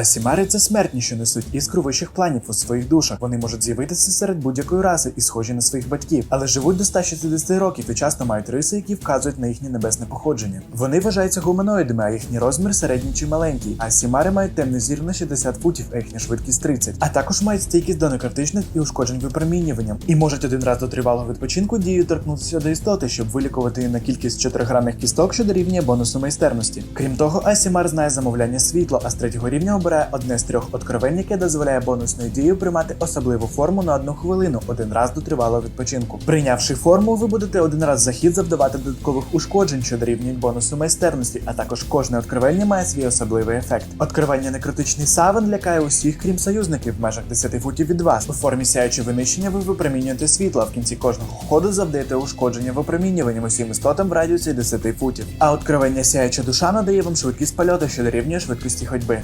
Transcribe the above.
Асімари це смертні, що несуть іскру вищих планів у своїх душах. Вони можуть з'явитися серед будь-якої раси і схожі на своїх батьків, але живуть до 160 років і часто мають риси, які вказують на їхнє небесне походження. Вони вважаються гуманоїдами, а їхній розмір середній чи маленький. А сімари мають темний зір на 60 футів, а їхня швидкість 30. А також мають стійкість до некритичних і ушкоджень випромінюванням. І можуть один раз до тривалого відпочинку дією торкнутися до істоти, щоб вилікувати її на кількість чотиригранних кісток, що дорівнює бонусу майстерності. Крім того, Асімар знає замовляння світла, а з третього рівня обирає одне з трьох откровень, яке дозволяє бонусною дією приймати особливу форму на одну хвилину, один раз до тривалого відпочинку. Прийнявши форму, ви будете один раз за хід завдавати додаткових ушкоджень, що дорівнюють бонусу майстерності, а також кожне откровення має свій особливий ефект. Откровення некритичний саван лякає усіх, крім союзників, в межах 10 футів від вас. У формі сяючи винищення ви випромінюєте світло, в кінці кожного ходу завдаєте ушкодження випромінюванням усім істотам в радіусі 10 футів. А откровення сяюча душа надає вам швидкість польоту, що дорівнює швидкості ходьби.